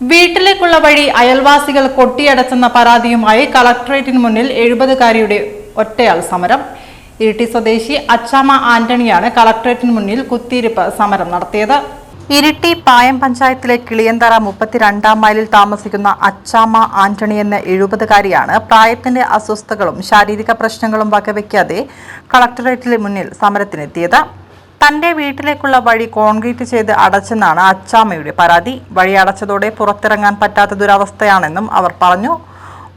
വീട്ടിലേക്കുള്ള വഴി അയൽവാസികൾ കൊട്ടിയടച്ചെന്ന പരാതിയുമായി കളക്ടറേറ്റിന് മുന്നിൽ എഴുപതുകാരിയുടെ ഒറ്റയാൾ സമരം. ഇരിട്ടി സ്വദേശി അച്ചാമ ആന്റണിയാണ് കളക്ടറേറ്റിന് മുന്നിൽ കുത്തിയിരിപ്പ് സമരം നടത്തിയത്. ഇരിട്ടി പായം പഞ്ചായത്തിലെ കിളിയന്തറ മുപ്പത്തിരണ്ടാം മൈലിൽ താമസിക്കുന്ന അച്ചാമ ആന്റണി എന്ന എഴുപതുകാരിയാണ് പ്രായത്തിന്റെ അസ്വസ്ഥതകളും ശാരീരിക പ്രശ്നങ്ങളും വകവയ്ക്കാതെ കളക്ടറേറ്റിന് മുന്നിൽ സമരത്തിനെത്തിയത്. തന്റെ വീട്ടിലേക്കുള്ള വഴി കോൺക്രീറ്റ് ചെയ്ത് അടച്ചെന്നാണ് അച്ചാമ്മയുടെ പരാതി. വഴി അടച്ചതോടെ പുറത്തിറങ്ങാൻ പറ്റാത്ത ദുരവസ്ഥയാണെന്നും അവർ പറഞ്ഞു.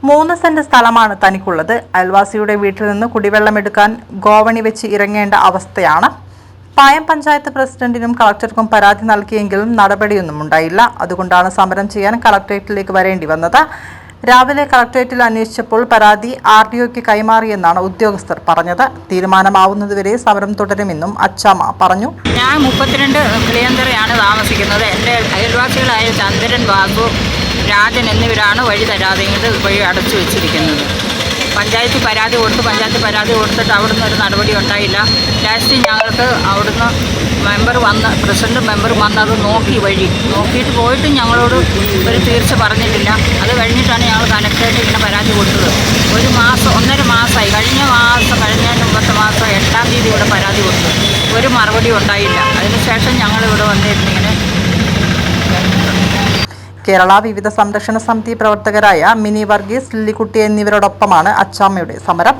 മൂന്ന് സെന്റ് സ്ഥലമാണ് തനിക്കുള്ളത്. അയൽവാസിയുടെ വീട്ടിൽ നിന്ന് കുടിവെള്ളം എടുക്കാൻ ഗോവണി വെച്ച് ഇറങ്ങേണ്ട അവസ്ഥയാണ്. പായം പഞ്ചായത്ത് പ്രസിഡന്റിനും കളക്ടർക്കും പരാതി നൽകിയെങ്കിലും നടപടിയൊന്നും ഉണ്ടായില്ല. അതുകൊണ്ടാണ് സമരം ചെയ്യാൻ കളക്ടറേറ്റിലേക്ക് വരേണ്ടി വന്നത്. രാവിലെ കളക്ടറേറ്റിൽ അന്വേഷിച്ചപ്പോൾ പരാതി ആർ ഡി ഒക്ക് കൈമാറിയെന്നാണ് ഉദ്യോഗസ്ഥർ പറഞ്ഞത്. തീരുമാനമാവുന്നതുവരെ സമരം തുടരുമെന്നും അച്ചാമ പറഞ്ഞു. ഞാൻ മുപ്പത്തിരണ്ട് കിളിയന്തറയാണ് താമസിക്കുന്നത്. എന്റെ അയൽവാസികളായ ചന്ദ്രൻ ബാബു രാജൻ എന്നിവരാണ് വഴി തരാതെ വഴി അടച്ചു വെച്ചിരിക്കുന്നത്. പഞ്ചായത്ത് പരാതി കൊടുത്ത് പഞ്ചായത്ത് പരാതി കൊടുത്തിട്ട് അവിടുന്ന് ഒരു നടപടി ഉണ്ടായില്ല. ലാസ്റ്റ് ഞങ്ങൾക്ക് അവിടുന്ന് മെമ്പർ വന്ന് പ്രസിഡന്റ് മെമ്പർ വന്ന് അത് നോക്കി വഴി. നോക്കിയിട്ട് പോയിട്ടും ഞങ്ങളോട് ഒരു തീർച്ച പറഞ്ഞിട്ടില്ല. അത് കഴിഞ്ഞിട്ടാണ് ഞങ്ങൾ കലക്ടറേറ്റ് ഇങ്ങനെ പരാതി കൊടുത്തത്. ഒരു മാസം ഒന്നര മാസമായി. കഴിഞ്ഞ മാസം കഴിഞ്ഞ മുമ്പത്തെ മാസം എട്ടാം തീയതി ഇവിടെ പരാതി കൊടുത്തു. ഒരു മറുപടി ഉണ്ടായില്ല. അതിനുശേഷം ഞങ്ങൾ ഇവിടെ വന്നിരുന്നിങ്ങനെ കേരള വിവിധ സംരക്ഷണ സമിതി പ്രവർത്തകരായ മിനി വർഗീസ് ലില്ലിക്കുട്ടി എന്നിവരോടൊപ്പമാണ് അച്ചാമ്മയുടെ സമരം.